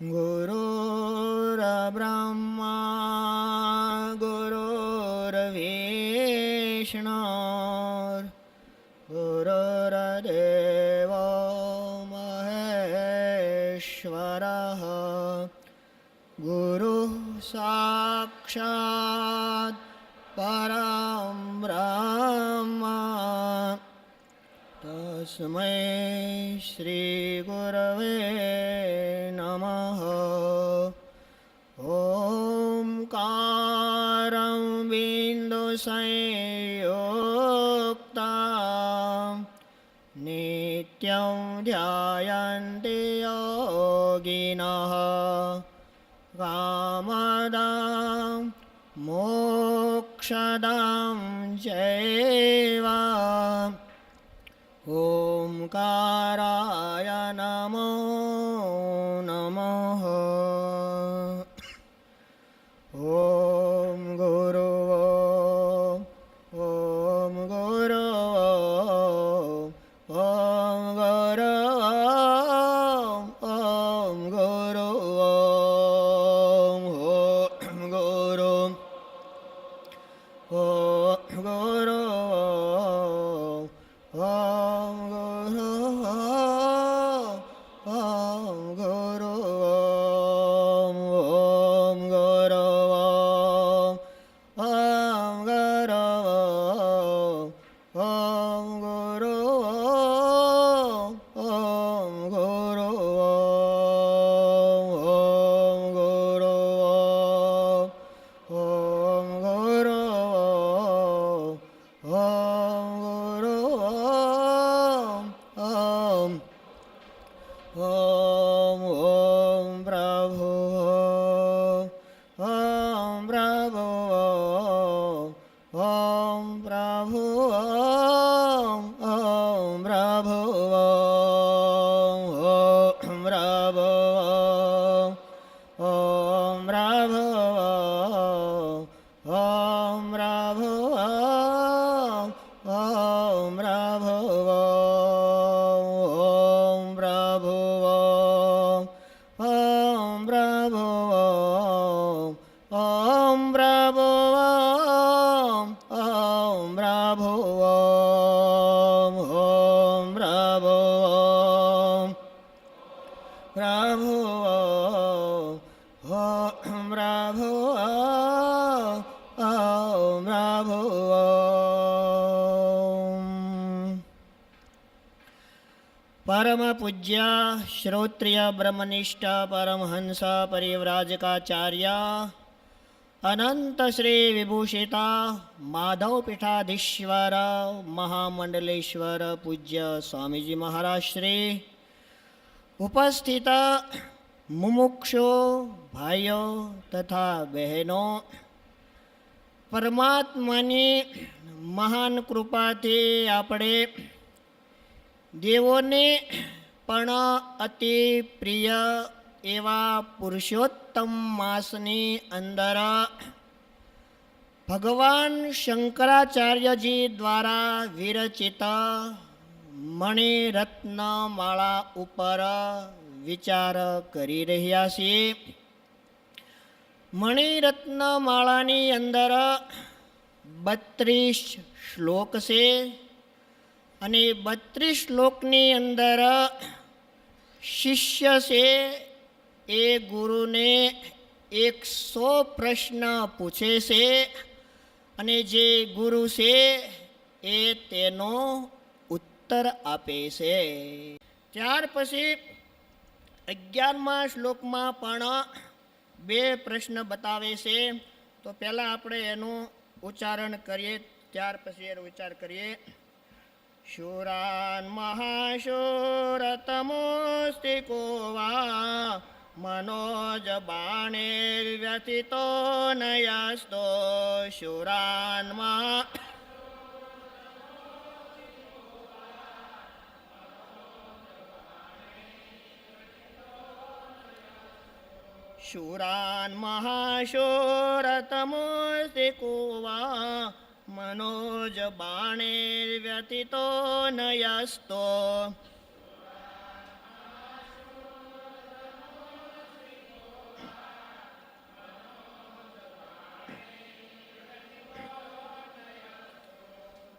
गुरुर्ब्रह्मा ओङ्काराय नमो नमः પ્રભુ, હો પ્રભુ પ્રભુ. પરમ પૂજ્ય શ્રોત્રિય બ્રહ્મનિષ્ઠ પરમહંસ પરિવ્રાજકાચાર્ય, અનંત શ્રી વિભૂષિતા માધવ પીઠાધીશ્વર મહામંડલેશ્વર પૂજ્ય સ્વામીજી મહારાજ શ્રી ઉપસ્થિત મુમુક્ષો, ભાઈઓ તથા બહેનો, પરમાત્માની મહાન કૃપાથી આપણે દેવોને પણ અતિ પ્રિય એવા પુરુષોત્તમ માસની અંદર ભગવાન શંકરાચાર્યજી દ્વારા વિરચિત મણિરત્ન માળા ઉપર વિચાર કરી રહ્યા છીએ. મણિરત્ન માળાની અંદર બત્રીસ શ્લોક છે અને બત્રીસ શ્લોકની અંદર શિષ્ય છે એ ગુરુને એકસો પ્રશ્ન પૂછે છે અને જે ગુરુ છે એ તેનો ઉત્તર આપે છે. ત્યાર પછી અગિયારમાં શ્લોકમાં પણ બે પ્રશ્ન બતાવે છે. તો પહેલાં આપણે એનું ઉચ્ચારણ કરીએ, ત્યાર પછી એનો ઉચ્ચાર કરીએ. શૂરાન મહાશૂરતમોસ્તિ કો વા મનોજ બાણેર્વ્યથિતો વ્યથિતો શૂરાન મહા शूरान् महाशोरतमोऽसिको वा मनोजबाणेर्व्यतितो न नयस्तो।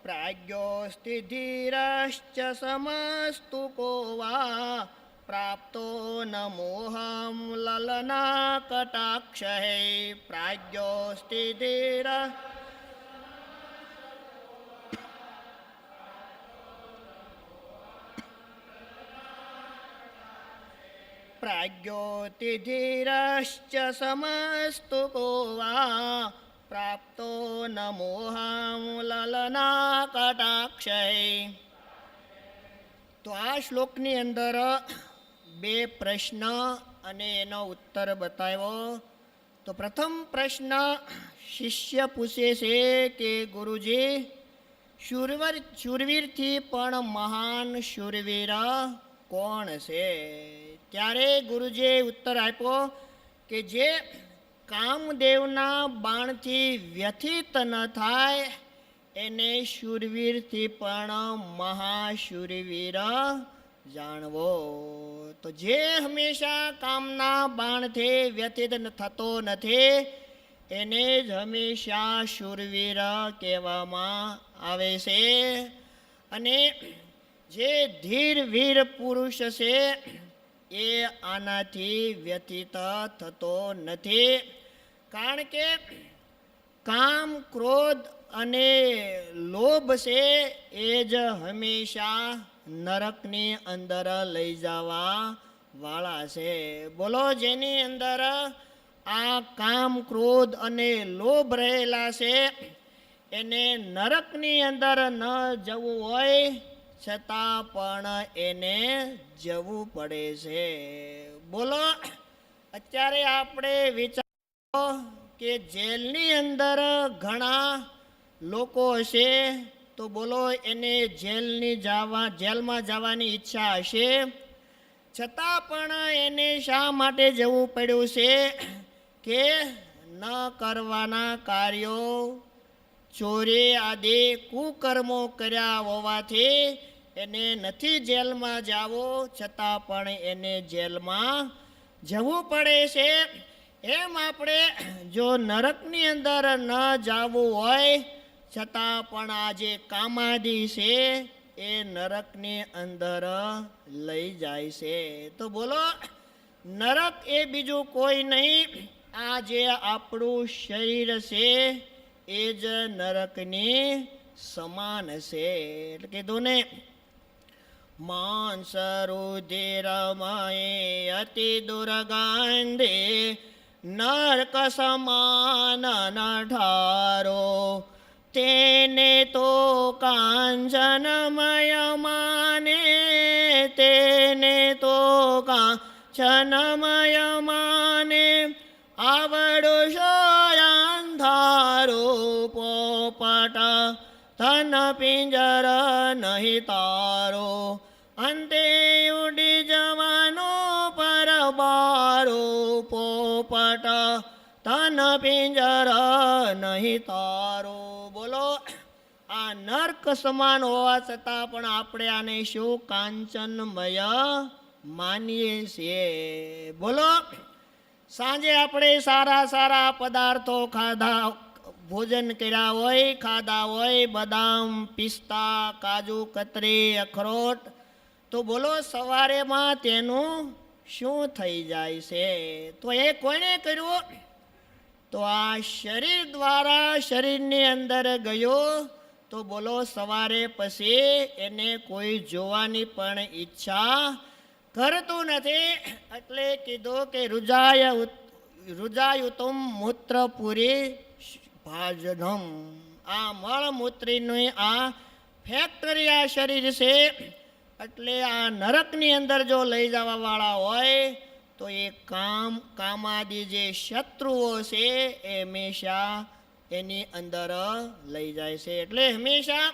प्राज्ञोऽस्ति धीरश्च समस्तु को वा प्राप्तो न मोहं ललनाकटाक्षैः प्राज्ञोऽस्ति धीर प्राज्ञोतिधीरश्च समस्तु को वा प्राप्तो न मोहं ललनाकटाक्षै તો આ શ્લોકની અંદર બે પ્રશ્ન અને એનો ઉત્તર બતાવ્યો. તો પ્રથમ પ્રશ્ન, શિષ્ય પૂછે છે કે, ગુરુજી, શૂરવીર, શૂરવીરથી પણ મહાન શૂરવીર કોણ છે? ત્યારે ગુરુજીએ ઉત્તર આપ્યો કે, જે કામદેવના બાણથી વ્યથિત ન થાય, એને શૂરવીરથી પણ મહાશૂરવીર જાણવો. તો જે હંમેશા કામના બાણથી વ્યથિત થતો નથી, એને જ હંમેશા શૂરવીર કહેવામાં આવે છે. અને જે ધીર વીર પુરુષ છે, એ આનાથી વ્યથિત થતો નથી. કારણ કે કામ, ક્રોધ અને લોભ છે, એ જ હંમેશા નરકની અંદર લઈ જવા વાળા છે. બોલો, જેની અંદર આ કામ, ક્રોધ અને લોભ રહેલા છે, એને નરકની અંદર ન જવું હોય, છતાં પણ એને જવું પડે છે. બોલો, અત્યારે આપણે વિચારો કે જેલની અંદર ઘણા લોકો હશે તો બોલો, એને જેલની જવા, જેલમાં જવાની ઈચ્છા હશે? છતાં પણ એને શા માટે જવું પડ્યું છે? કે ન કરવાના કાર્યો? ચોરી આદિ કુકર્મો કર્યા હોવાથી એને નથી જેલમાં જાવો, છતાં પણ એને જેલમાં જવું પડે છે. એમ આપણે જો નરકની અંદર ન જવું હોય છતાં પણ આ જે કામાદી છે, એ નરકની અંદર લઈ જાય છે. તો બોલો, નરક એ બીજું કોઈ નહીં, આ જે આપણું શરીર છે, એ જ નરકની સમાન છે. એટલે કીધું ને, માંસ રુધિરમય અતિ દુર્ગંધે, નરક સમાન નઠારો તેને તો કાંચનમય માને, તેને તો કાંચનમય માને. આવડો શોયાંધારો પોપટ, ધન પિંજર નહીં તારો. અંતે ઉડી જવાનો પરબારો પોપટ, ધન પિંજર નહીં તારો. નર્ક સમાન હોવા છતાં પણ આપણે આને શું કાંચનમય માનીએ છીએ. બોલો? સાંજે આપણે સારા સારા પદાર્થો ખાધા, ભોજન કર્યા હોય, ખાધા હોય, બદામ, પિસ્તા, કાજુ, કતરી, અખરોટ. તો બોલો, સવારેમાં તેનું શું થઈ જાય છે? તો એ કોણે કર્યું? તો આ શરીર દ્વારા શરીરની અંદર ગયો તો બોલો, સવારે પછી એને કોઈ જોવાની પણ ઈચ્છા કરતું નથી. એટલે કીધું કે રુજાય રુજાયુતુમ મૂત્રપુરી ભાજનમ. આ મળમૂત્રીની આ ફેક્ટરી આ શરીર છે. એટલે આ નરકની અંદર જો લઈ જવાવાળા હોય, તો એ કામ, કામાદી જે શત્રુઓ છે, એ હંમેશા એની અંદર લઈ જાય છે. એટલે હંમેશા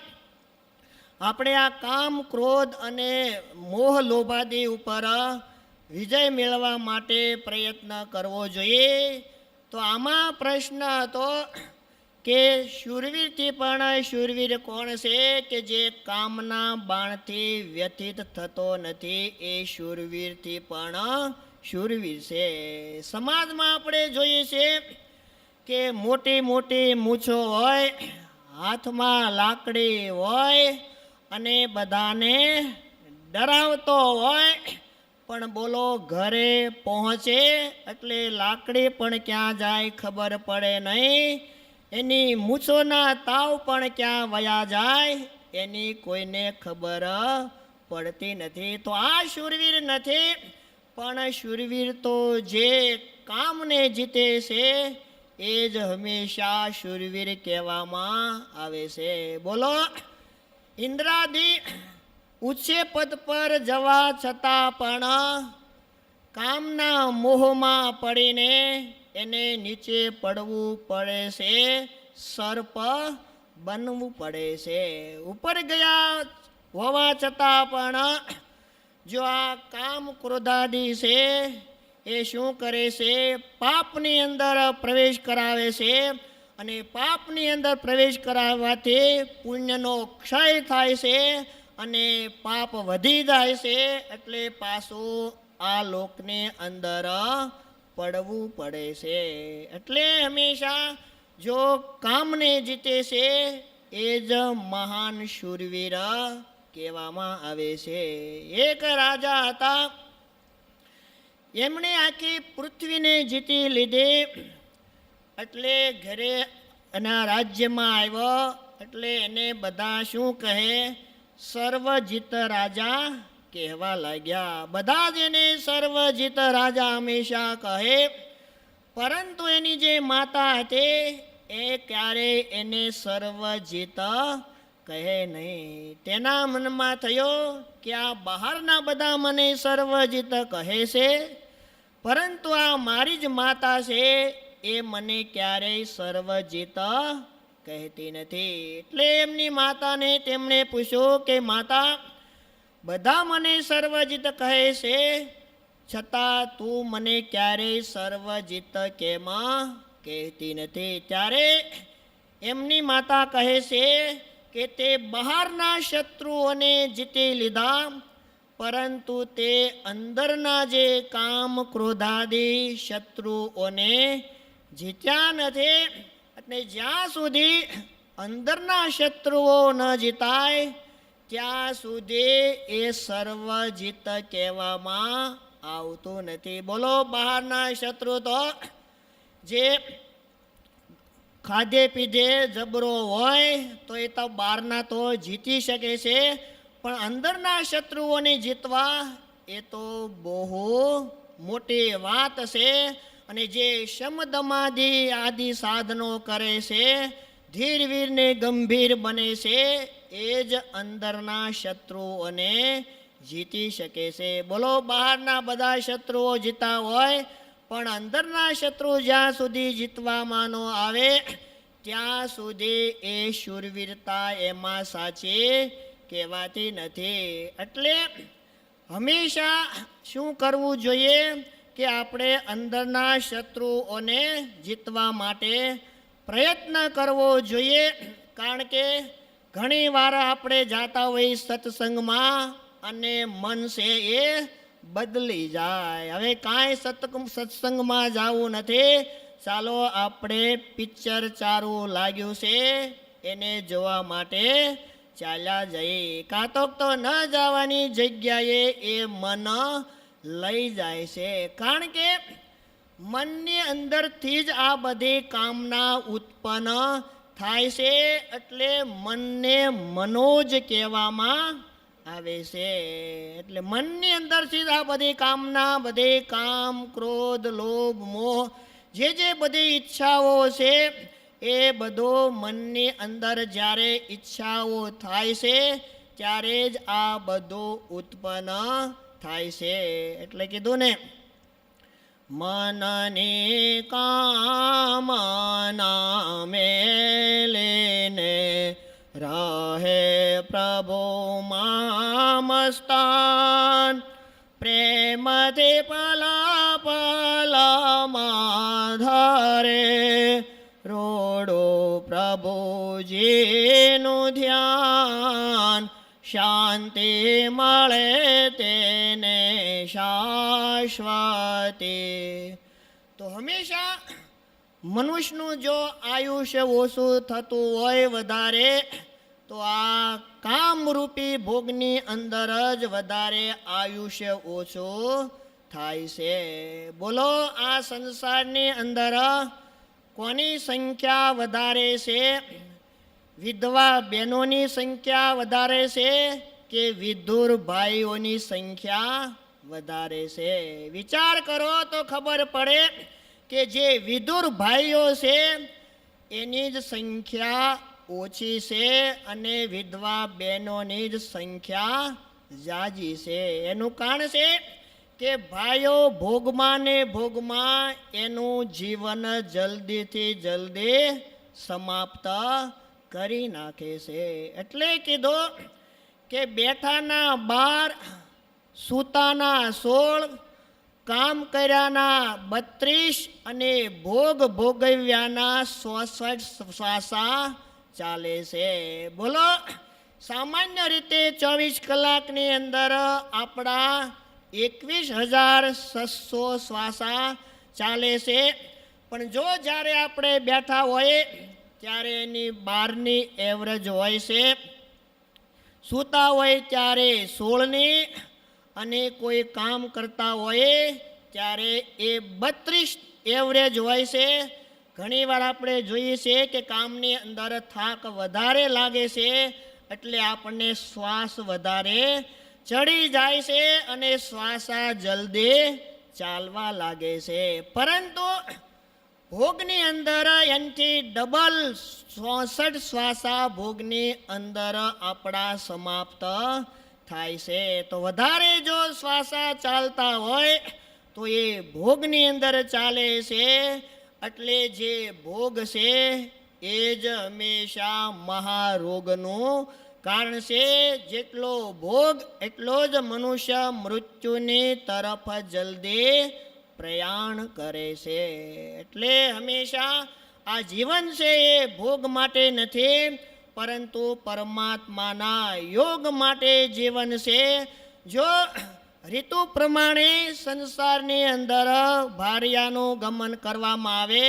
આપણે આ કામ, ક્રોધ અને મોહ લોભાદી ઉપર વિજય મેળવવા માટે પ્રયત્ન કરવો જોઈએ. તો આમાં પ્રશ્ન હતો કે શૂરવીરથી પણ શૂરવીર કોણ છે કે જે કામના બાણથી વ્યથિત થતો નથી? એ શૂરવીરથી પણ શૂરવીર છે. સમાજમાં આપણે જોઈએ છે કે મોટી મોટી મૂછો હોય, હાથમાં લાકડી હોય અને બધાને ડરાવતો હોય, પણ બોલો ઘરે પહોંચે એટલે લાકડી પણ ક્યાં જાય ખબર પડે નહીં. એની મૂછોના તાવ પણ ક્યાં વયા જાય, એની કોઈને ખબર પડતી નથી. તો આ શૂરવીર નથી, પણ શૂરવીર તો જે કામને જીતે છે એ જ હંમેશા શૂરવીર કહેવામાં આવે છે. બોલો, ઇન્દ્રાદી ઉચ્ચે પદ પર જવા છતાં પણ કામના મોહમાં પડીને એને નીચે પડવું પડે છે, સર્પ બનવું પડે છે. ઉપર ગયા હોવા છતાં પણ જો આ કામ ક્રોધાદી છે એ શું કરે છે? પાપની અંદર પ્રવેશ કરાવે છે અને પાપની અંદર પ્રવેશ કરાવવાથી પુણ્યનો ક્ષય થાય છે અને પાપ વધી જાય છે એટલે પાછું આ લોકની અંદર પડવું પડે છે. એટલે હંમેશા જો કામને જીતે છે, એ જ મહાન શૂરવીર કહેવામાં આવે છે. એક રાજા હતા એમણે આખી પૃથ્વીને જીતી લીધી. એટલે ઘરે એના રાજ્યમાં આવ્યો. એટલે એને બધા શું કહે? સર્વજીત રાજા કહેવા લાગ્યા. બધા જ એને સર્વજીત રાજા હંમેશા કહે. પરંતુ એની જે માતા હતી, એ ક્યારે એને સર્વજીત કહે નહીં. તેના મનમાં થયો કે આ બહારના બધા મને સર્વજીત કહે છે. પરંતુ આ મારી જ માતા છે, એ મને ક્યારેય સર્વજીત કહેતી નથી. એટલે એમની માતાને તેમણે પૂછ્યું કે, માતા, બધા મને સર્વજીત કહે છે, છતાં તું મને ક્યારેય સર્વજીત કેમ કહેતી નથી? ત્યારે એમની માતા કહે છે કે, તે બહારના શત્રુઓને જીતી લીધા પરંતુ તે અંદરના જે કામ ક્રોધાદી શત્રુઓને જીત્યા નથી, એટલે જ્યાં સુધી અંદરના શત્રુઓ ન જીતાય, ત્યાં સુધી એ સર્વજીત કહેવામાં આવતું નથી. બોલો, બહારના શત્રુ તો જે ખાધે પીધે જબરો હોય, તો એ તો બહારના તો જીતી શકે છે. પણ અંદરના શત્રુઓને જીતવા એ તો બહુ મોટી વાત છે. અને જે શમદમાદિ આદિ સાધનો કરે છે ધીર વીરને ગંભીર બને છે, એ જ અંદરના શત્રુઓને જીતી શકે છે. બોલો, બહારના બધા શત્રુઓ જીતા હોય, પણ અંદરના શત્રુ જ્યાં સુધી જીતવામાં ન આવે, ત્યાં સુધી એ શૂરવીરતા એમાં સાચી કહેવાતી નથી. એટલે હંમેશા શું કરવું જોઈએ કે આપણે અંદરના શત્રુઓને જીતવા માટે પ્રયત્ન કરવો જોઈએ. કારણ કે ઘણી વાર આપણે જાતા હોઈએ સત્સંગમાં અને મન છે એ બદલી જાય. હવે કાંઈ સત સત્સંગમાં જવું નથી. ચાલો આપણે પિક્ચર ચારું લાગ્યું છે. એને જોવા માટે ચાલ્યા જઈએ. કાં તો ન જવાની જગ્યાએ એ મન લઈ જાય છે. કારણ કે મનની અંદરથી જ આ બધી કામના ઉત્પન્ન થાય છે. એટલે મનને મનોજ કહેવામાં આવે છે. એટલે મનની અંદરથી જ આ બધી કામના, બધી કામ, ક્રોધ, લોભ, મોહ, જે જે બધી ઈચ્છાઓ છે એ બધો મનની અંદર જ્યારે ઈચ્છાઓ થાય છે, ત્યારે જ આ બધું ઉત્પન્ન થાય છે. એટલે કીધું ને, મનને કામના મેલેને રહે પ્રભુ મામસ્તાન. પ્રેમથી પલા શાંતિ મળે તેને શાશ્વતી. તો હંમેશા મનુષ્યનું જો આયુષ્ય ઓછું થતું હોય વધારે, તો આ કામરૂપી ભોગની અંદર જ વધારે આયુષ્ય ઓછું થાય છે. બોલો, આ સંસારની અંદર કોની સંખ્યા વધારે છે? વિધવા બહેનોની સંખ્યા વધારે છે કે વિધુર ભાઈઓની સંખ્યા વધારે છે? વિચાર કરો તો ખબર પડે કે જે વિધુર ભાઈઓ છે, એની જ સંખ્યા ઓછી છે અને વિધવા બહેનોની જ સંખ્યા જાજી છે. એનું કારણ છે કે ભાઈઓ ભોગમાં ને ભોગમાં એનું જીવન જલ્દીથી જલ્દી સમાપ્ત કરી નાખે છે. એટલે કીધો કે બેઠાના બાર, સૂતાના સોળ, કામ કર્યાના બત્રીસ અને ભોગ ભોગવ્યાના ચોસઠ શ્વાસા ચાલે છે. બોલો, સામાન્ય રીતે ચોવીસ કલાકની અંદર આપણા એકવીસ હજાર છસો શ્વાસા ચાલે છે. પણ જો જ્યારે આપણે બેઠા હોઈએ ત્યારે એની બારની એવરેજ હોય છે. સૂતા હોય ત્યારે સોળની અને કોઈ કામ કરતા હોય ત્યારે એ બત્રીસ એવરેજ હોય છે. ઘણીવાર આપણે જોઈએ છીએ કે કામની અંદર થાક વધારે લાગે છે એટલે આપણને શ્વાસ વધારે ચડી જાય છે અને શ્વાસા જલ્દી ચાલવા લાગે છે. પરંતુ ભોગની અંદર એનાથી ડબલ ચોસઠ શ્વાસા ભોગની અંદર આપણા સમાપ્ત થાય છે. તો વધારે જો શ્વાસા ચાલતા હોય, તો એ ભોગની અંદર ચાલે છે. એટલે જે ભોગ છે, એ જ હંમેશા મહારોગનું કારણ છે. જેટલો ભોગ, એટલો જ મનુષ્ય મૃત્યુની તરફ જલ્દી પ્રયાણ કરે છે. એટલે હંમેશા આ જીવન છે એ ભોગ માટે નથી, પરંતુ પરમાત્માના યોગ માટે જીવન છે. જો ઋતુ પ્રમાણે સંસારની અંદર ભાર્યાનું ગમન કરવામાં આવે,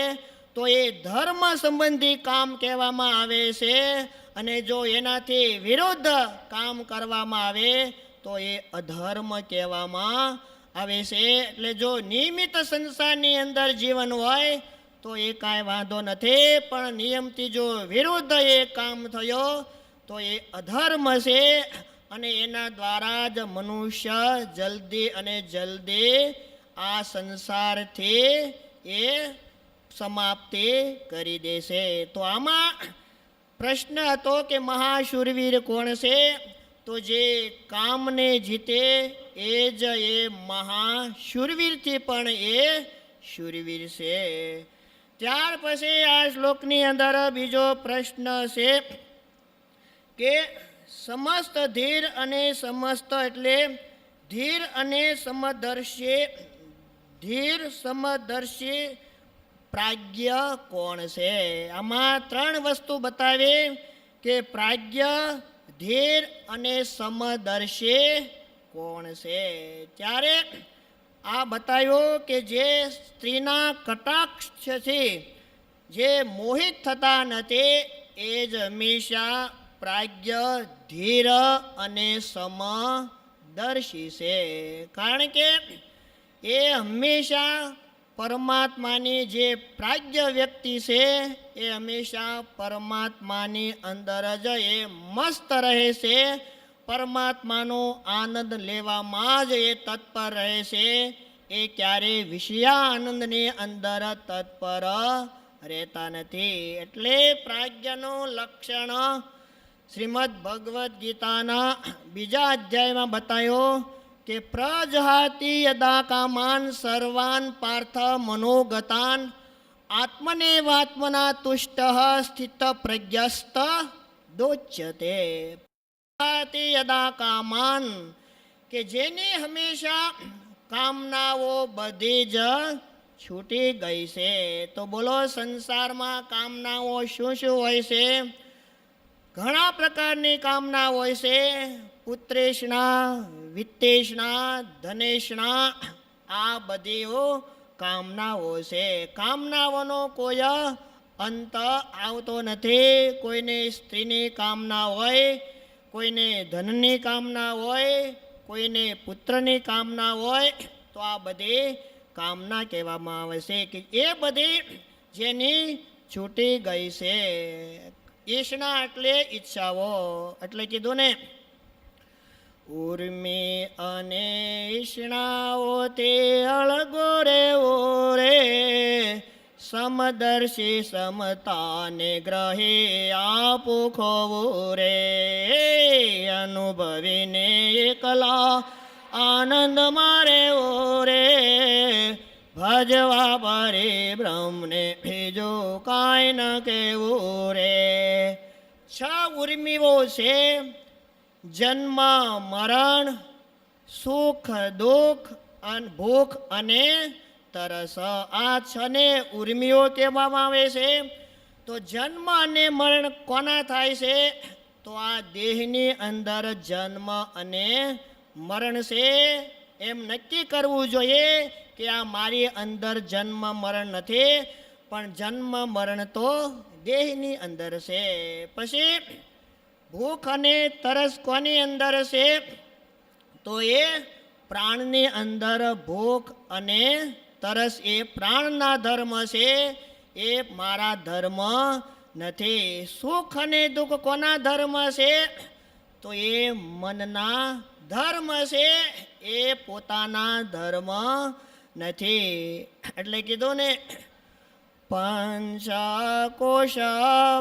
તો એ ધર્મ સંબંધી કામ કહેવામાં આવે છે. અને જો એનાથી વિરુદ્ધ કામ કરવામાં આવે, તો એ અધર્મ કહેવામાં આવે છે, એટલે જો નિયમિત સંસારની અંદર જીવન હોય, તો એ કાંઈ વાંધો નથી, પણ નિયમથી જો વિરુદ્ધ એ કામ થયો, તો એ અધર્મ છે, અને એના દ્વારા જ મનુષ્ય જલ્દી અને જલ્દી આ સંસારથી એ સમાપ્તિ કરી દેશે. તો આમાં પ્રશ્ન હતો કે મહાશુરવીર કોણ છે? તો જે કામને જીતે એ જ એ મહાશુરવીરથી પણ એ શુરવીર છે. ત્યાર પછી આ શ્લોકની અંદર બીજો પ્રશ્ન છે કે સમસ્ત ધીર અને સમસ્ત એટલે ધીર અને સમદર્શી, ધીર સમદર્શી પ્રાજ્ઞ કોણ છે? આમાં ત્રણ વસ્તુ બતાવે કે પ્રાજ્ઞ, ધીર અને સમદર્શી કોણ છે? ત્યારે આ બતાવ્યું કે જે સ્ત્રીના કટાક્ષથી જે મોહિત થતા નથી, એ જ હંમેશા પ્રાજ્ઞ, ધીર અને સમદર્શી છે. કારણ કે એ હંમેશા પરમાત્માની જે પ્રાજ્ઞ વ્યક્તિ છે, એ હંમેશા પરમાત્માની અંદર જ એ મસ્ત રહે છે પરમાત્માનો આનંદ લેવામાં જ એ તત્પર રહે છે એ ક્યારેય વિષયા આનંદની અંદર તત્પર રહેતા નથી. એટલે પ્રાજ્ઞનું લક્ષણ શ્રીમદ ભગવદ્ ગીતાના બીજા અધ્યાયમાં બતાવ્યો કે પ્રજહાતિ યદા કામાન સર્વાન પાર્થ મનોગતાન આત્મનેવાત્મના તુષ્ટ સ્થિત પ્રજ્ઞસ્ત દોચ્યતે. યદા કામાન, કે જેની હંમેશા કામનાઓ બધી જ છૂટી ગઈ છે. તો બોલો, સંસારમાં કામનાઓ શું શું હોય છે? ઘણા પ્રકારની કામના હોય છે. પુત્રેશના, વિત્તેશના, ધનેશના, આ બધીઓ કામનાઓ છે. કામનાઓનો કોઈ અંત આવતો નથી. કોઈને સ્ત્રીની કામના હોય કોઈને ધનની કામના હોય, કોઈને પુત્રની કામના હોય, તો આ બધી કામના કહેવામાં આવે છે કે એ બધી જેની છૂટી ગઈ છે. ઈષ્ણા એટલે ઈચ્છાઓ. એટલે કીધું ને, ઉર્મી અને ઈષ્ણાઓ તે અળગો રે. ઓરે સમદર્શી સમતાને ગ્રહે આપો ખોવો રે અનુભવીને એકલા આનંદ મારે રે ભજવા પરે બ્રહ્મને ભીજો કાંઈ ન કેવું રે છ ઉર્મીઓ છે જન્મ મરણ સુખ દુઃખ અને ભૂખ અને તરસ. આ છને ઉર્મિઓ કહેવામાં આવે છે. તો જન્મ અને મરણ કોના થાય છે? તો આ દેહની અંદર જન્મ અને મરણ છે. એમ નક્કી કરવું જોઈએ કે આ મારી અંદર જન્મ મરણ નથી, પણ જન્મ મરણ તો દેહની અંદર છે. પછી ભૂખ અને તરસ કોની અંદર છે? તો એ પ્રાણની અંદર ભૂખ અને તરસ એ પ્રાણના ધર્મ છે, એ મારા ધર્મ નથી. સુખ અને દુઃખ કોના ધર્મ છે? તો એ મનના ધર્મ છે, એ પોતાના ધર્મ નથી. એટલે કીધું ને પંચકોશ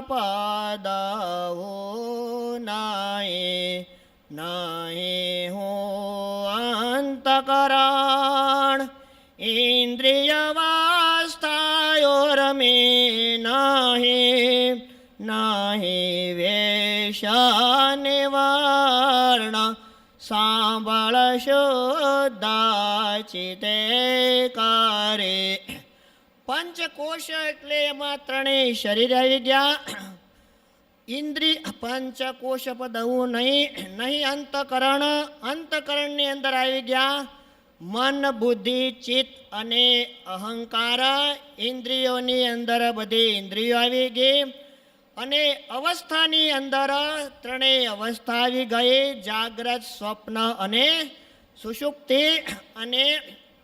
પાદવો નાય નાય હો અંતકરણ. ઇન્દ્રિય વાસ્તાયો રમે નાહી નાહી વેશાને વર્ણ સાંભળ શુદ્ધાચિતે કરે પંચકોશ એટલે એમાં ત્રણેય શરીર આવી ગયા ઇન્દ્રિય પંચકોશ પદ હું નહીં નહીં અંતકરણ અંતકરણની અંદર આવી ગયા મન, બુદ્ધિ, ચિત્ત અને અહંકાર ઇન્દ્રિયોની અંદર બધી ઇન્દ્રિયો આવી ગઈ અને અવસ્થાની અંદર ત્રણેય અવસ્થા આવી ગઈ. જાગ્રત, સ્વપ્ન અને સુષુપ્તિ અને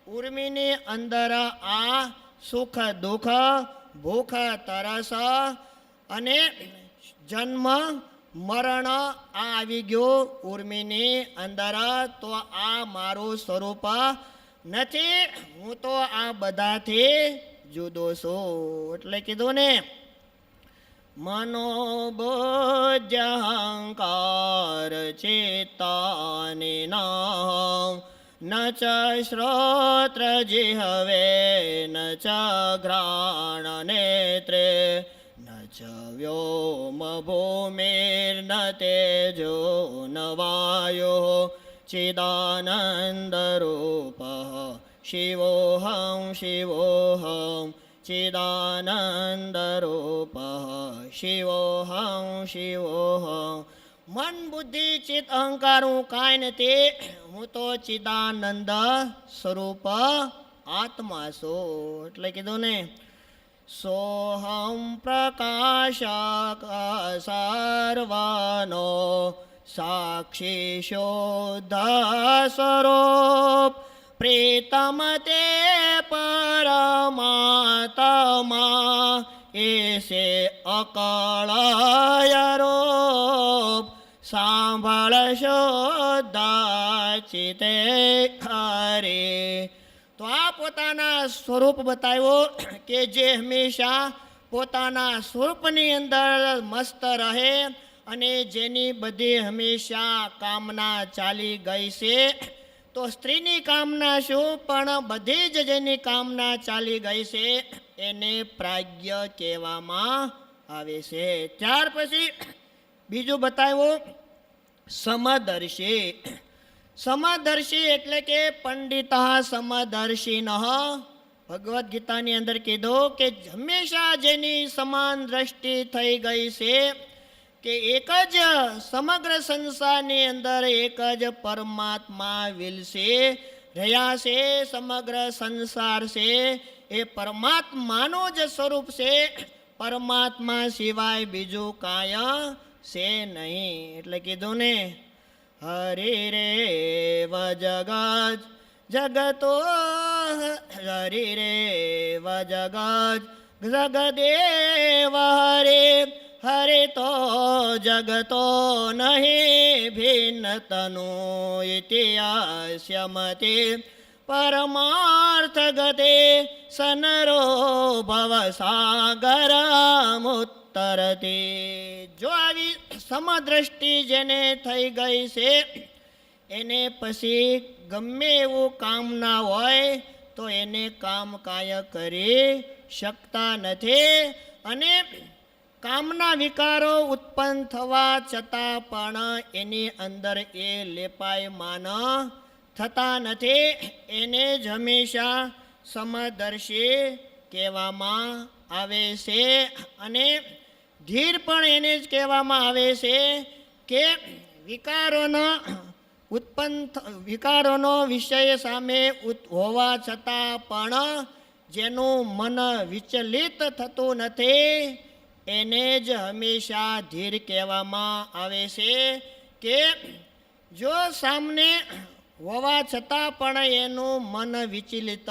ઉર્મિની અંદર આ સુખ, દુઃખ, ભૂખ, તરસ અને જન્મ મરણ આ આવી ગયો ઉર્મિની અંદર તો આ મારું સ્વરૂપ નથી. હું તો આ બધાથી જુદો છું. એટલે કીધું ને મનોબોજહંકાર ચેતાની નામ. ન ચ શ્રોત્ર જીહવે ન ચ ઘ્રાણ નેત્રે. ન ચ વ્યોમ ભૂમિર્ન તેજો ન વાયો ચિદાનંદરૂપ શિવોહં શિવોહં ચિદાનંદરૂપ શિવોહં શિવોહં મન બુદ્ધિ ચિત્ત અહંકાર હું કાંઈ નથી હું તો ચિદાનંદ સ્વરૂપ આત્મા છું એટલે કીધું ને સાક્ષી શોધ સ્વરૂપ પ્રીતમ તે પરમાત્મા એસે અકળય રૂપ સાંભળ શોધાચિતે ખરે આ પોતાના સ્વરૂપ બતાવ્યો કે જે હંમેશા પોતાના સ્વરૂપની અંદર મસ્ત રહે અને જેની બધી હંમેશા કામના ચાલી ગઈ છે. તો સ્ત્રીની કામના શું? પણ બધી જ જેની કામના ચાલી ગઈ છે, એને પ્રાજ્ઞ કહેવામાં આવે છે. ત્યાર પછી બીજું બતાવ્યું, સમદર્શી. સમદર્શી એટલે કે પંડિતા સમદર્શિન. ભગવદ્ ગીતાની અંદર કીધું કે હંમેશા જેની સમાન દ્રષ્ટિ થઈ ગઈ છે કે એક જ સમગ્ર સંસારની અંદર એક જ પરમાત્મા વિલશે રહ્યા છે, સમગ્ર સંસાર છે. એ પરમાત્માનું જ સ્વરૂપ છે. પરમાત્મા સિવાય બીજું કાંઈ છે નહીં. એટલે કીધું ને હરે રે વ જગત હરિ રે વ જગત જગદેવ હરે હરે તો જગતો નહીં ભિન્ન તનુ ઇતિહાસ્ય મતે પરમાર્થ ગતે સનરો સમદ્રષ્ટિ જેને થઈ ગઈ છે, એને પછી ગમે એવું કામ ના હોય તો એને કામ કાય કરી શકતા નથી અને કામના વિકારો ઉત્પન્ન થવા છતાં પણ એની અંદર એ લેપાયમાન થતા નથી. એને જ હંમેશા સમદર્શી કહેવામાં આવે છે અને ધીર પણ એને જ કહેવામાં આવે છે કે વિકારોનો ઉત્પન્ન વિકારોનો વિષય સામે હોવા છતાં પણ જેનું મન વિચલિત થતું નથી, એને જ હંમેશા ધીર કહેવામાં આવે છે કે જો સામને હોવા છતાં પણ એનું મન વિચલિત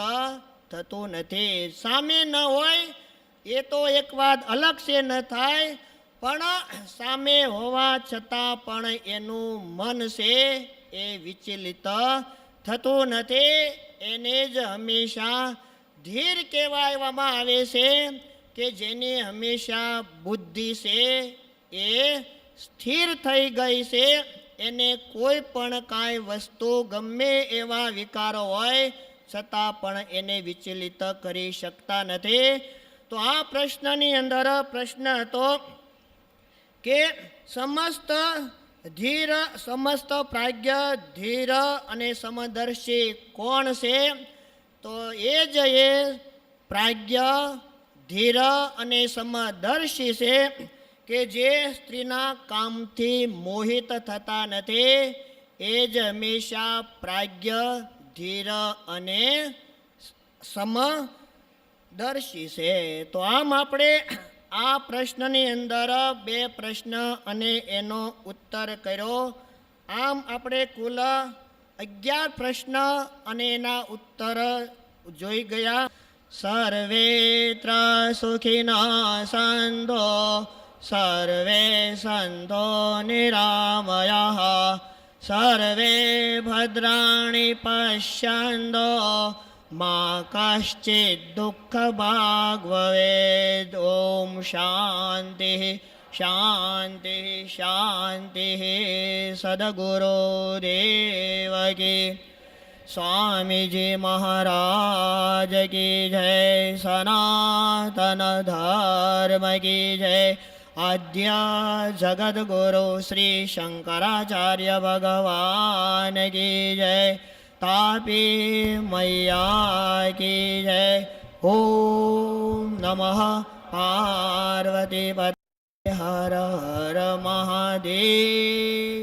થતું નથી. સામે ન હોય એ તો એક વાત અલગ છે, ન થાય, પણ સામે હોવા છતાં પણ એનું મન છે એ વિચલિત થતું નથી. એને જ હંમેશા ધીર કહેવામાં આવે છે કે જેની હંમેશા બુદ્ધિ છે એ સ્થિર થઈ ગઈ છે. એને કોઈ પણ કાંઈ વસ્તુ ગમે એવા વિકારો હોય, છતાં પણ એને વિચલિત કરી શકતા નથી. તો આ પ્રશ્નની અંદર પ્રશ્ન હતો કે સમસ્ત ધીર, સમસ્ત પ્રાજ્ઞ, ધીર અને સમદર્શી કોણ છે? તો એ જ એ પ્રાજ્ઞ, ધીર અને સમદર્શી છે કે જે સ્ત્રીના કામથી મોહિત થતા નથી. એ જ હંમેશા પ્રાજ્ઞ, ધીર અને સમદર્શી છે, તો આમ આપણે આ પ્રશ્નની અંદર બે પ્રશ્ન અને એનો ઉત્તર કર્યો. આમ આપણે કુલ અગિયાર પ્રશ્ન અને એના ઉત્તર જોઈ ગયા. સર્વેત્ર સુખીના સંતો સર્વે સંતો નિરામયા, સર્વે ભદ્રાણી પશ્યન્તો મા કશ્ચિત દુઃખ ભાગ ભવેદ ઓમ શાંતિ શાંતિ શાંતિ की जय। सनातन સ્વામીજી મહારાજ કી જય સનાતન ધર્મ કી જય આદ્ય જગદગુરુ તાપી મૈયા કી જય ઓમ નમઃ પાર્વતી હર હર મહાદેવ